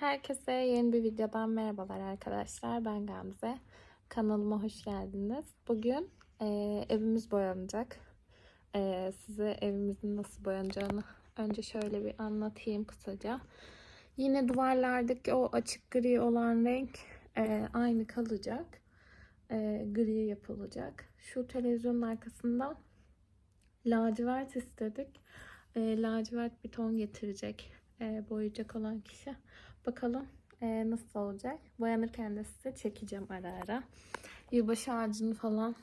Herkese yeni bir videodan merhabalar arkadaşlar. Ben Gamze. Kanalıma hoş geldiniz. Bugün e, evimiz boyanacak. E, size evimizin nasıl boyanacağını önce şöyle bir anlatayım kısaca. Yine duvarlardaki o açık gri olan renk e, aynı kalacak. E, gri yapılacak. Şu televizyonun arkasında lacivert istedik. E, lacivert bir ton getirecek e, boyayacak olan kişi. Bakalım e, nasıl olacak. Boyanırken de size çekeceğim ara ara. Yılbaşı ağacını falan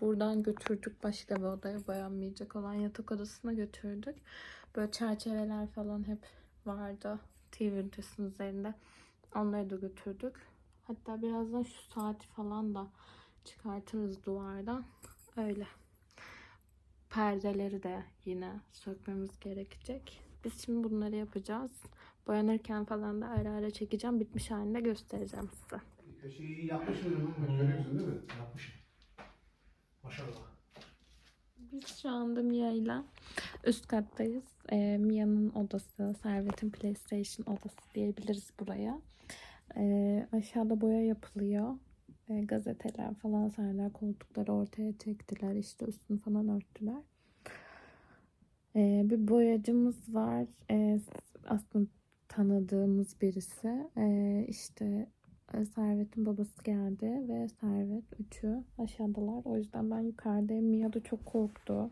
buradan götürdük. Başka bir odaya boyanmayacak olan yatak odasına götürdük. Böyle çerçeveler falan hep vardı. TV ünitesinin üzerinde. Onları da götürdük. Hatta birazdan şu saati falan da çıkartırız duvardan. Öyle. Perdeleri de yine sökmemiz gerekecek. Biz şimdi bunları yapacağız. Boyanırken falan da ara ara çekeceğim. Bitmiş halinde göstereceğim size. Köşeyi yapmışsın değil mi? Görüyorsun değil mi? Yapmışım. Maşallah. Biz şu anda Mia ile üst kattayız. Ee, Mia'nın odası, Servet'in PlayStation odası diyebiliriz buraya. Ee, aşağıda boya yapılıyor. Ee, gazeteler falan serdiler. Koltukları ortaya çektiler. İşte üstünü falan örttüler. Ee, bir boyacımız var. Ee, aslında tanıdığımız birisi. Ee, işte e, Servet'in babası geldi ve Servet üçü aşağıdalar. O yüzden ben yukarıdayım. Mia da çok korktu.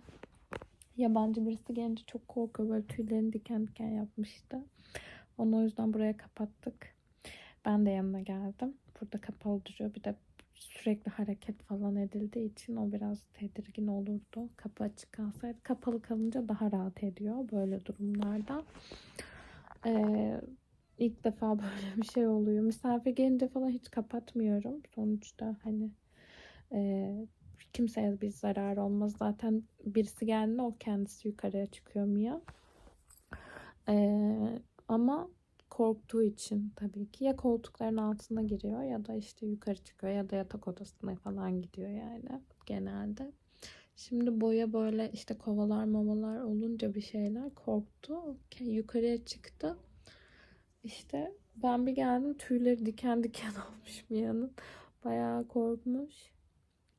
Yabancı birisi gelince çok korkuyor. Böyle tüylerini diken diken yapmıştı. Onu o yüzden buraya kapattık. Ben de yanına geldim. Burada kapalı duruyor. Bir de sürekli hareket falan edildiği için o biraz tedirgin olurdu. Kapı açık kalsaydı. Kapalı kalınca daha rahat ediyor böyle durumlarda. Ee, ilk defa böyle bir şey oluyor. Misafir gelince falan hiç kapatmıyorum. Sonuçta hani e, kimseye bir zarar olmaz. Zaten birisi geldiğinde o kendisi yukarıya çıkıyor Mia. Ee, ama korktuğu için tabii ki ya koltukların altına giriyor ya da işte yukarı çıkıyor ya da yatak odasına falan gidiyor yani genelde. Şimdi boya böyle işte kovalar mamalar olunca bir şeyler korktu. Yukarıya çıktı. İşte ben bir geldim tüyleri diken diken olmuş Mia'nın. Bayağı korkmuş.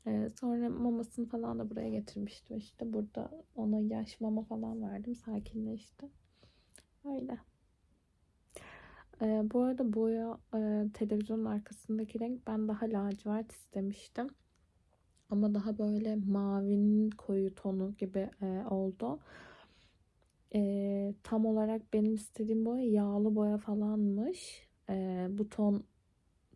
Ee, sonra mamasını falan da buraya getirmiştim. İşte burada ona yaş mama falan verdim. Sakinleşti. Öyle. Ee, bu arada boya e, televizyonun arkasındaki renk ben daha lacivert istemiştim. Ama daha böyle mavinin koyu tonu gibi e, oldu. E, tam olarak benim istediğim boya yağlı boya falanmış. E, bu ton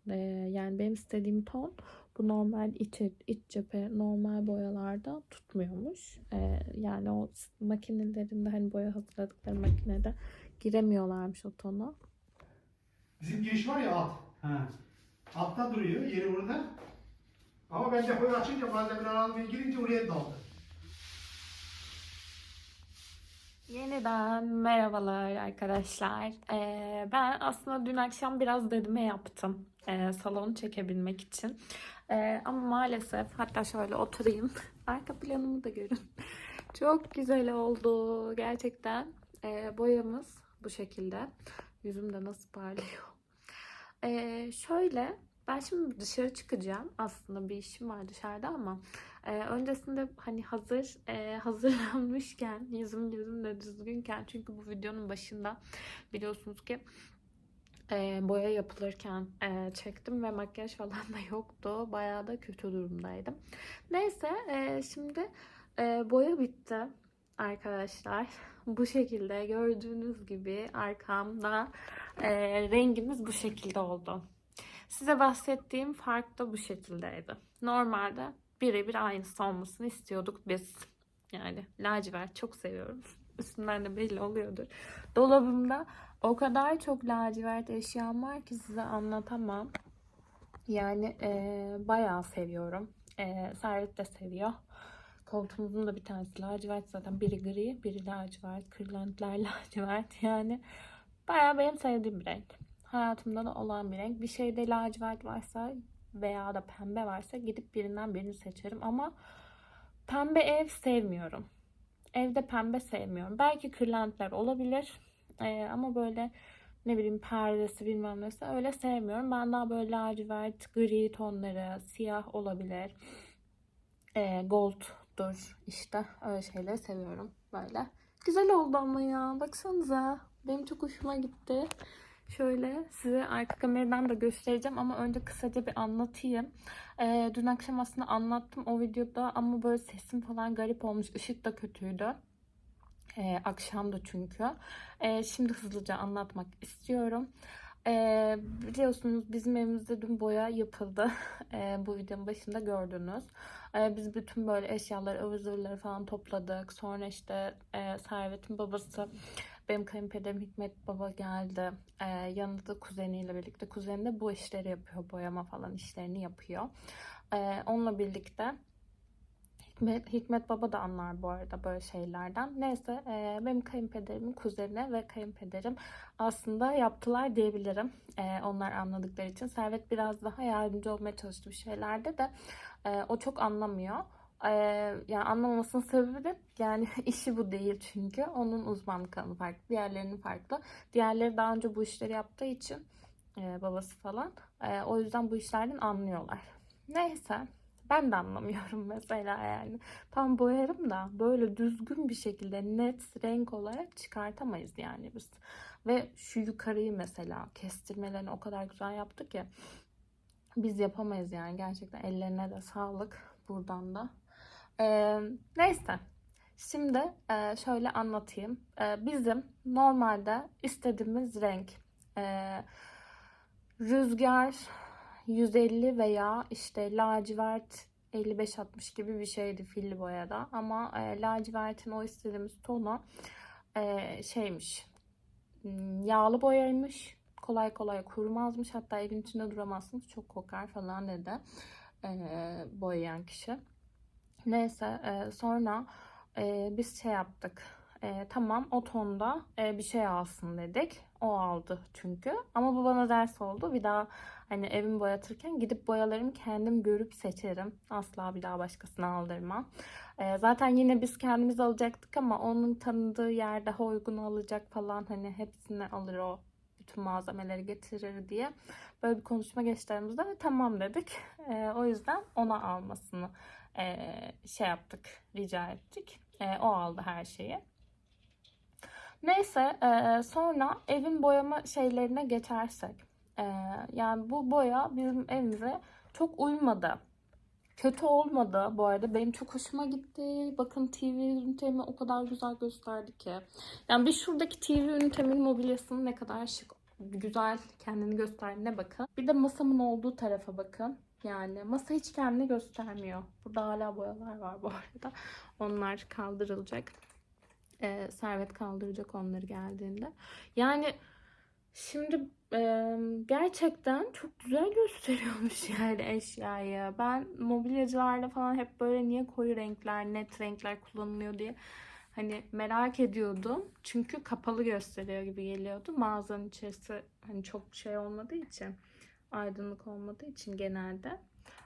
e, yani benim istediğim ton bu normal iç, iç cephe normal boyalarda tutmuyormuş. E, yani o makinelerinde hani boya hazırladıkları makinede giremiyorlarmış o tonu. Bizim giriş var ya alt. Ha. Altta duruyor yeri burada. Ama ben depoyu açınca malzemeler almaya girince oraya daldı. Yeniden merhabalar arkadaşlar. Ee, ben aslında dün akşam biraz dedime yaptım ee, salonu çekebilmek için. Ee, ama maalesef hatta şöyle oturayım. Arka planımı da görün. Çok güzel oldu gerçekten. Ee, boyamız bu şekilde. Yüzüm de nasıl parlıyor. Ee, şöyle ben şimdi dışarı çıkacağım. Aslında bir işim var dışarıda ama e, öncesinde hani hazır e, hazırlanmışken yüzüm yüzüm de düzgünken çünkü bu videonun başında biliyorsunuz ki e, boya yapılırken e, çektim ve makyaj falan da yoktu. Bayağı da kötü durumdaydım. Neyse e, şimdi e, boya bitti arkadaşlar. Bu şekilde gördüğünüz gibi arkamda e, rengimiz bu şekilde oldu. Size bahsettiğim fark da bu şekildeydi. Normalde birebir aynısı olmasını istiyorduk biz. Yani lacivert çok seviyorum. Üstünden de belli oluyordur. Dolabımda o kadar çok lacivert eşyam var ki size anlatamam. Yani e, bayağı seviyorum. E, Servet de seviyor. Koltuğumuzun da bir tanesi lacivert zaten. Biri gri, biri lacivert. Kırlentler lacivert. Yani bayağı benim sevdiğim bir renk. Hayatımda da olan bir renk. Bir şeyde lacivert varsa veya da pembe varsa gidip birinden birini seçerim. Ama pembe ev sevmiyorum. Evde pembe sevmiyorum. Belki kırlentler olabilir. Ee, ama böyle ne bileyim perdesi bilmem nesi öyle sevmiyorum. Ben daha böyle lacivert, gri tonları, siyah olabilir. E, gold'dur işte öyle şeyleri seviyorum böyle. Güzel oldu ama ya baksanıza benim çok hoşuma gitti. Şöyle size arka kameradan da göstereceğim ama önce kısaca bir anlatayım. Ee, dün akşam aslında anlattım o videoda ama böyle sesim falan garip olmuş. Işık da kötüydü. Ee, akşamdı çünkü. Ee, şimdi hızlıca anlatmak istiyorum. Ee, biliyorsunuz bizim evimizde dün boya yapıldı. Ee, bu videonun başında gördünüz. Ee, biz bütün böyle eşyaları, ıvır falan topladık. Sonra işte e, Servet'in babası benim kayınpederim Hikmet Baba geldi. Ee, yanında da kuzeniyle birlikte. Kuzeni de bu işleri yapıyor. Boyama falan işlerini yapıyor. Ee, onunla birlikte Hikmet, Hikmet Baba da anlar bu arada böyle şeylerden. Neyse e, benim kayınpederimin kuzeni ve kayınpederim aslında yaptılar diyebilirim. E, onlar anladıkları için. Servet biraz daha yardımcı olmaya çalıştı şeylerde de e, o çok anlamıyor. Yani anlamamasının sebebi de yani işi bu değil çünkü. Onun uzmanlık alanı farklı, diğerlerinin farklı. Diğerleri daha önce bu işleri yaptığı için babası falan. O yüzden bu işlerden anlıyorlar. Neyse ben de anlamıyorum mesela yani. Tam boyarım da böyle düzgün bir şekilde net renk olarak çıkartamayız yani biz. Ve şu yukarıyı mesela kestirmelerini o kadar güzel yaptı ki biz yapamayız yani gerçekten ellerine de sağlık buradan da. Neyse. Şimdi e, şöyle anlatayım. E, bizim normalde istediğimiz renk e, rüzgar 150 veya işte lacivert 55-60 gibi bir şeydi filli boyada. Ama e, lacivertin o istediğimiz tonu e, şeymiş yağlı boyaymış. Kolay kolay kurumazmış. Hatta evin içinde duramazsınız. Çok kokar falan dedi e, boyayan kişi. Neyse e, sonra e, biz şey yaptık. E, tamam o tonda e, bir şey alsın dedik. O aldı çünkü. Ama bu bana ders oldu. Bir daha hani evimi boyatırken gidip boyalarımı kendim görüp seçerim. Asla bir daha başkasına aldırmam. E, zaten yine biz kendimiz alacaktık ama onun tanıdığı yer daha uygun alacak falan. Hani hepsini alır o. Bütün malzemeleri getirir diye. Böyle bir konuşma geçti aramızda ve tamam dedik. E, o yüzden ona almasını e, şey yaptık, rica ettik. E, o aldı her şeyi. Neyse e, sonra evin boyama şeylerine geçersek. E, yani bu boya bizim evimize çok uymadı. Kötü olmadı bu arada. Benim çok hoşuma gitti. Bakın TV ünitemi o kadar güzel gösterdi ki. Yani bir şuradaki TV ünitemin mobilyasının ne kadar şık, güzel kendini gösterdiğine bakın. Bir de masamın olduğu tarafa bakın. Yani masa hiç kendini göstermiyor. Burada hala boyalar var bu arada. Onlar kaldırılacak. Ee, servet kaldıracak onları geldiğinde. Yani şimdi e, gerçekten çok güzel gösteriyormuş yani eşyayı. Ben mobilyacılarda falan hep böyle niye koyu renkler, net renkler kullanılıyor diye hani merak ediyordum. Çünkü kapalı gösteriyor gibi geliyordu. Mağazanın içerisi hani çok şey olmadığı için aydınlık olmadığı için genelde.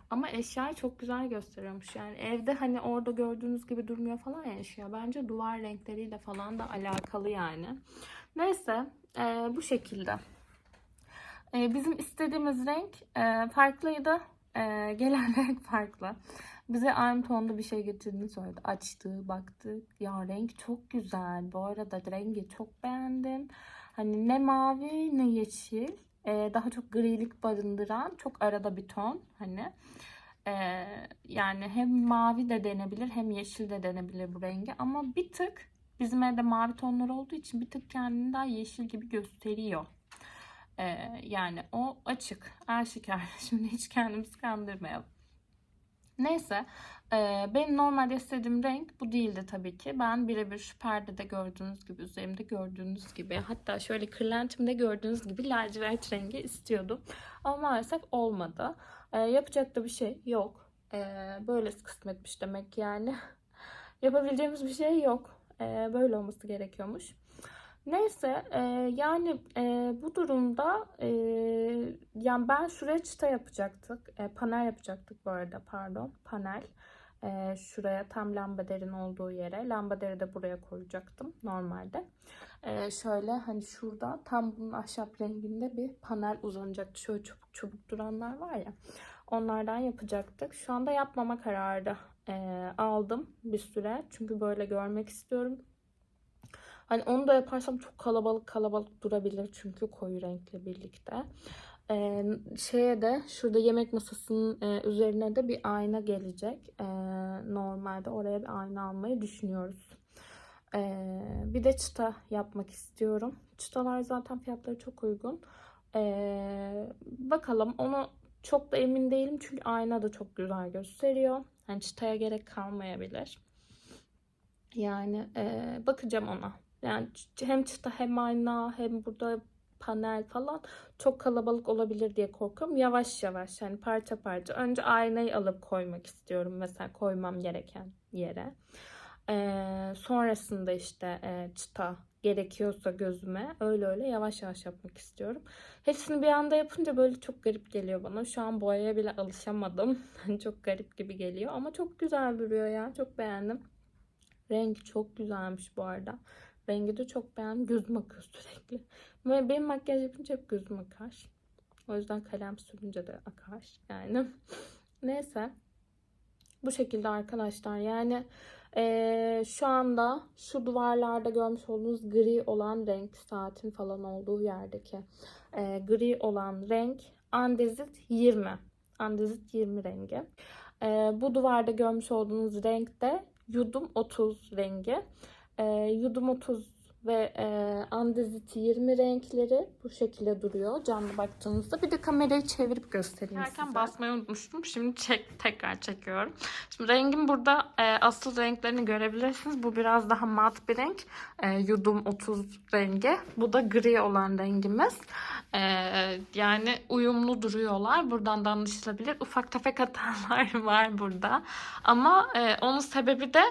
Ama eşyayı çok güzel gösteriyormuş. Yani evde hani orada gördüğünüz gibi durmuyor falan ya eşya. Bence duvar renkleriyle falan da alakalı yani. Neyse e, bu şekilde. E, bizim istediğimiz renk e, farklıydı. E, gelen renk farklı. Bize aynı tonda bir şey getirdiğini söyledi. Açtı, baktı. Ya renk çok güzel. Bu arada rengi çok beğendim. Hani ne mavi ne yeşil e, daha çok grilik barındıran çok arada bir ton hani e, yani hem mavi de denebilir hem yeşil de denebilir bu rengi ama bir tık bizim evde mavi tonlar olduğu için bir tık kendini daha yeşil gibi gösteriyor. E, yani o açık, aşikar. Şimdi hiç kendimizi kandırmayalım. Neyse e, benim normalde istediğim renk bu değildi tabii ki. Ben birebir şu perdede gördüğünüz gibi üzerimde gördüğünüz gibi hatta şöyle kırlentimde gördüğünüz gibi lacivert rengi istiyordum. Ama maalesef olmadı. E, yapacak da bir şey yok. E, böyle kısmetmiş demek yani. Yapabileceğimiz bir şey yok. Böyle olması gerekiyormuş. Neyse e, yani e, bu durumda e, yani ben çıta yapacaktık. E, panel yapacaktık bu arada pardon panel. Ee, şuraya tam lambaderin olduğu yere. Lambaderi de buraya koyacaktım normalde. Ee, şöyle hani şurada tam bunun ahşap renginde bir panel uzanacaktı. Şöyle çubuk çubuk duranlar var ya. Onlardan yapacaktık. Şu anda yapmama kararı e, aldım bir süre. Çünkü böyle görmek istiyorum. Hani onu da yaparsam çok kalabalık kalabalık durabilir çünkü koyu renkle birlikte. Ee, şeye de şurada yemek masasının e, üzerine de bir ayna gelecek. Ee, normalde oraya bir ayna almayı düşünüyoruz. Ee, bir de çıta yapmak istiyorum. Çıtalar zaten fiyatları çok uygun. Ee, bakalım onu çok da emin değilim çünkü ayna da çok güzel gösteriyor. Yani çıtaya gerek kalmayabilir. Yani e, bakacağım ona. Yani hem çıta hem ayna hem burada panel falan çok kalabalık olabilir diye korkuyorum. Yavaş yavaş yani parça parça. Önce aynayı alıp koymak istiyorum mesela koymam gereken yere. Ee, sonrasında işte e, çıta gerekiyorsa gözüme öyle öyle yavaş yavaş yapmak istiyorum. Hepsini bir anda yapınca böyle çok garip geliyor bana. Şu an boyaya bile alışamadım. çok garip gibi geliyor ama çok güzel duruyor ya. Çok beğendim. Rengi çok güzelmiş bu arada. Rengi de çok beğendim. Gözüm akıyor sürekli. Ve benim makyaj yapınca hep gözüm akar. O yüzden kalem sürünce de akar. Yani neyse. Bu şekilde arkadaşlar. Yani eee, şu anda şu duvarlarda görmüş olduğunuz gri olan renk saatin falan olduğu yerdeki eee, gri olan renk andezit 20. Andezit 20 rengi. Eee, bu duvarda görmüş olduğunuz renk de yudum 30 rengi. Eee, yudum 30 ve e, andezit 20 renkleri bu şekilde duruyor canlı baktığınızda. Bir de kamerayı çevirip göstereyim Çekerken size. basmayı unutmuştum. Şimdi çek, tekrar çekiyorum. Şimdi rengin burada e, asıl renklerini görebilirsiniz. Bu biraz daha mat bir renk. E, yudum 30 rengi. Bu da gri olan rengimiz. E, yani uyumlu duruyorlar. Buradan da anlaşılabilir. Ufak tefek hatalar var burada. Ama e, onun sebebi de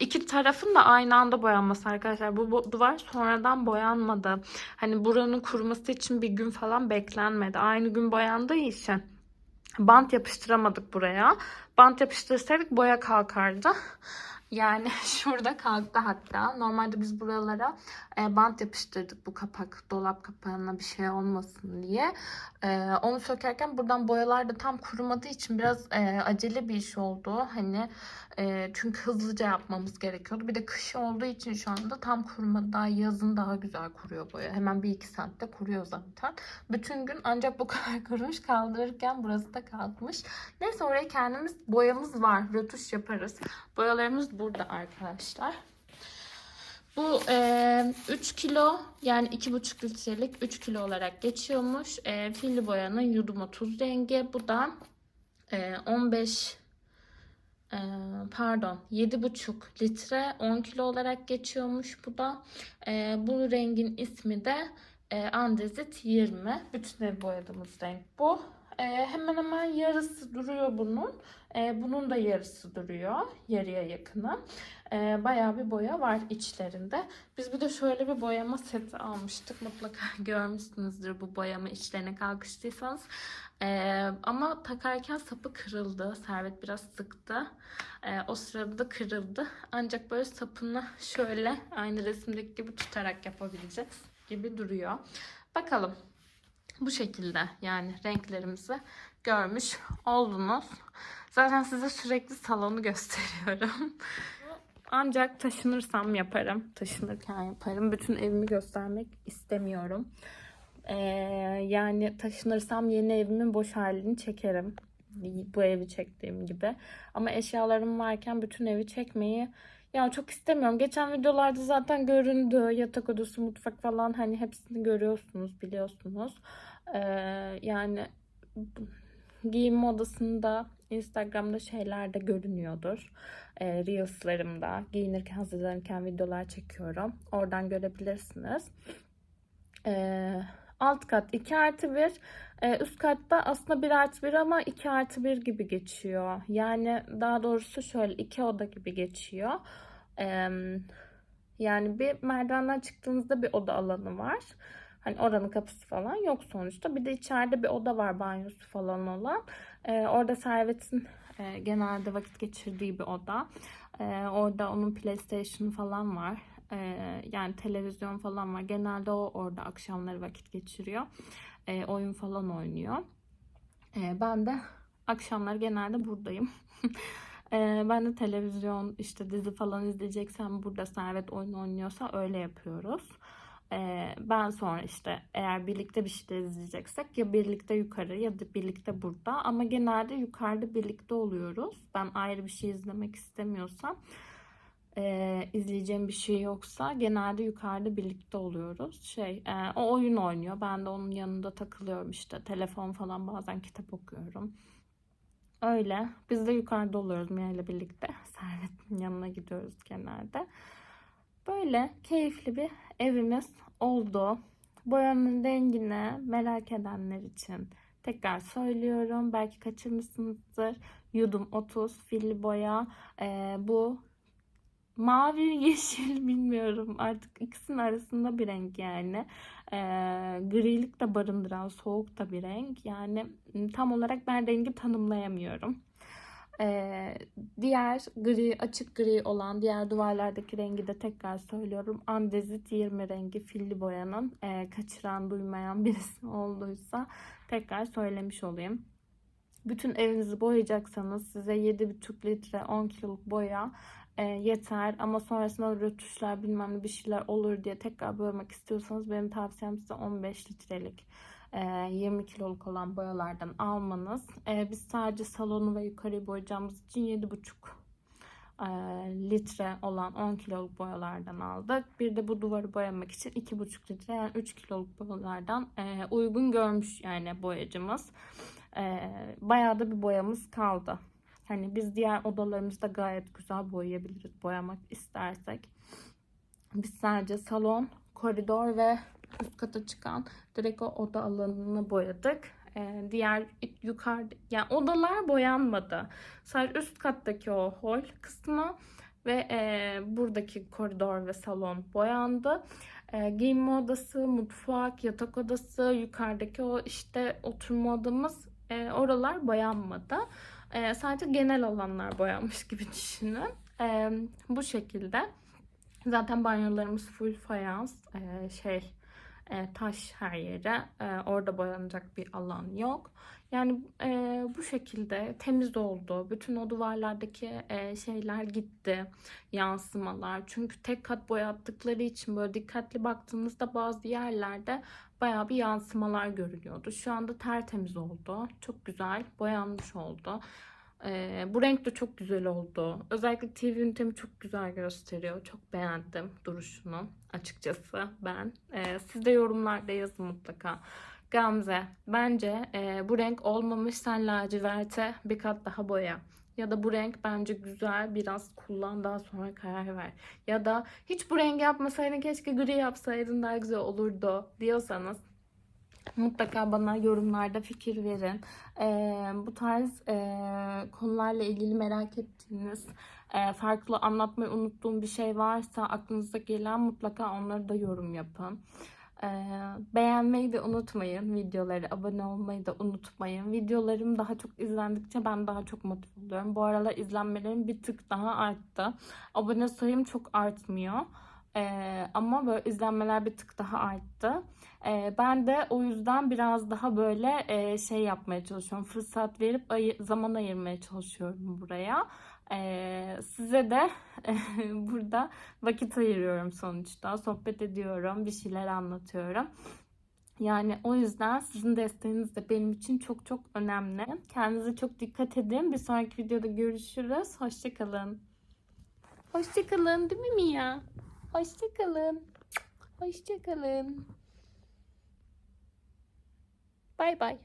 iki tarafın da aynı anda boyanması arkadaşlar. Bu, bu duvar sonradan boyanmadı. Hani buranın kuruması için bir gün falan beklenmedi. Aynı gün boyandığı için bant yapıştıramadık buraya. Bant yapıştırsaydık boya kalkardı. Yani şurada kalktı hatta. Normalde biz buralara e, bant yapıştırdık bu kapak, dolap kapağına bir şey olmasın diye. E, onu sökerken buradan boyalar da tam kurumadığı için biraz e, acele bir iş oldu. Hani e, çünkü hızlıca yapmamız gerekiyordu. Bir de kış olduğu için şu anda tam kurumadı. Yazın daha güzel kuruyor boya. Hemen bir iki saatte kuruyor zaten. Bütün gün ancak bu kadar kurumuş. Kaldırırken burası da kalkmış. Neyse oraya kendimiz boyamız var. Rötuş yaparız. Boyalarımız burada arkadaşlar. Bu e, 3 kilo yani 2,5 litrelik 3 kilo olarak geçiyormuş. E, filli boyanın yudum 30 rengi. Bu da e, 15 e, pardon 7,5 litre 10 kilo olarak geçiyormuş bu da. Bu rengin ismi de e, andezit 20. Bütün ev boyadığımız renk bu. E, hemen hemen yarısı duruyor bunun. E, bunun da yarısı duruyor. Yarıya yakını. E, bayağı bir boya var içlerinde. Biz bir de şöyle bir boyama seti almıştık. Mutlaka görmüşsünüzdür bu boyama içlerine kalkıştıysanız. E, ama takarken sapı kırıldı. Servet biraz sıktı. E, o sırada da kırıldı. Ancak böyle sapını şöyle aynı resimdeki gibi tutarak yapabileceğiz gibi duruyor. Bakalım. Bu şekilde yani renklerimizi görmüş oldunuz. Zaten size sürekli salonu gösteriyorum. Ancak taşınırsam yaparım. Taşınırken yaparım. Bütün evimi göstermek istemiyorum. Ee, yani taşınırsam yeni evimin boş halini çekerim. Bu evi çektiğim gibi. Ama eşyalarım varken bütün evi çekmeyi ya çok istemiyorum. Geçen videolarda zaten göründü. Yatak odası, mutfak falan hani hepsini görüyorsunuz, biliyorsunuz. Ee, yani giyinme odasında Instagram'da şeyler de görünüyordur. E, Reels'larımda giyinirken hazırlanırken videolar çekiyorum. Oradan görebilirsiniz. Alt kat 2 artı 1. E, üst katta aslında 1 artı 1 ama 2 artı 1 gibi geçiyor. Yani daha doğrusu şöyle 2 oda gibi geçiyor. E, yani bir merdivenden çıktığınızda bir oda alanı var. Hani oranın kapısı falan yok sonuçta. Bir de içeride bir oda var banyosu falan olan. Ee, orada servetin e, genelde vakit geçirdiği bir oda. E, orada onun PlayStation'ı falan var. Yani televizyon falan var. Genelde o orada akşamları vakit geçiriyor. E, oyun falan oynuyor. E, ben de akşamlar genelde buradayım. E, ben de televizyon işte dizi falan izleyeceksem burada Servet oyun oynuyorsa öyle yapıyoruz. E, ben sonra işte eğer birlikte bir şey izleyeceksek ya birlikte yukarı ya da birlikte burada ama genelde yukarıda birlikte oluyoruz. Ben ayrı bir şey izlemek istemiyorsam e, izleyeceğim bir şey yoksa genelde yukarıda birlikte oluyoruz. Şey, e, o oyun oynuyor. Ben de onun yanında takılıyorum işte. Telefon falan bazen kitap okuyorum. Öyle. Biz de yukarıda oluyoruz Mia ile birlikte. Servet'in yanına gidiyoruz genelde. Böyle keyifli bir evimiz oldu. Boyanın rengini merak edenler için tekrar söylüyorum. Belki kaçırmışsınızdır. Yudum 30 filli boya. Ee, bu mavi yeşil bilmiyorum. Artık ikisinin arasında bir renk yani. Ee, grilik de barındıran soğuk da bir renk. Yani tam olarak ben rengi tanımlayamıyorum. Ee, diğer gri açık gri olan diğer duvarlardaki rengi de tekrar söylüyorum. Andezit 20 rengi filli boyanın ee, kaçıran duymayan birisi olduysa tekrar söylemiş olayım. Bütün evinizi boyayacaksanız size 7,5 litre 10 kiloluk boya e, yeter ama sonrasında rötuşlar bilmem ne bir şeyler olur diye tekrar boyamak istiyorsanız benim tavsiyem size 15 litrelik e, 20 kiloluk olan boyalardan almanız. E, biz sadece salonu ve yukarıyı boyayacağımız için 7,5 e, litre olan 10 kiloluk boyalardan aldık. Bir de bu duvarı boyamak için 2,5 litre yani 3 kiloluk boyalardan e, uygun görmüş yani boyacımız. E, bayağı da bir boyamız kaldı. Hani biz diğer odalarımızda gayet güzel boyayabiliriz boyamak istersek. Biz sadece salon, koridor ve üst kata çıkan direkt o oda alanını boyadık. Ee, diğer yukarıda yani odalar boyanmadı. Sadece üst kattaki o hol kısmı ve e, buradaki koridor ve salon boyandı. E, giyinme odası, mutfak, yatak odası, yukarıdaki o işte oturma odamız e, oralar boyanmadı. E, sadece genel alanlar boyanmış gibi düşünün. E, bu şekilde. Zaten banyolarımız full fayans. E, şey e, taş her yere. E, orada boyanacak bir alan yok. Yani e, bu şekilde temiz oldu. Bütün o duvarlardaki e, şeyler gitti. Yansımalar. Çünkü tek kat boyattıkları için böyle dikkatli baktığınızda bazı yerlerde bayağı bir yansımalar görülüyordu. Şu anda tertemiz oldu. Çok güzel boyanmış oldu. Bu renk de çok güzel oldu. Özellikle TV ünitemi çok güzel gösteriyor. Çok beğendim duruşunu açıkçası ben. Siz de yorumlarda yazın mutlaka. Gamze bence bu renk olmamış sen laciverte bir kat daha boya. Ya da bu renk bence güzel biraz kullan daha sonra karar ver. Ya da hiç bu rengi yapmasaydın keşke gri yapsaydın daha güzel olurdu diyorsanız mutlaka bana yorumlarda fikir verin. Ee, bu tarz e, konularla ilgili merak ettiğiniz, e, farklı anlatmayı unuttuğum bir şey varsa aklınıza gelen mutlaka onları da yorum yapın. Ee, beğenmeyi de unutmayın videoları, abone olmayı da unutmayın. Videolarım daha çok izlendikçe ben daha çok motive oluyorum. Bu aralar izlenmelerim bir tık daha arttı. Abone sayım çok artmıyor. Ee, ama böyle izlenmeler bir tık daha arttı. Ee, ben de o yüzden biraz daha böyle e, şey yapmaya çalışıyorum. Fırsat verip ayı, zaman ayırmaya çalışıyorum buraya. Ee, size de burada vakit ayırıyorum sonuçta. Sohbet ediyorum, bir şeyler anlatıyorum. Yani o yüzden sizin desteğiniz de benim için çok çok önemli. Kendinize çok dikkat edin. Bir sonraki videoda görüşürüz. Hoşçakalın. Hoşçakalın değil mi Mia? Hoşçakalın. Hoşçakalın. Bay bay.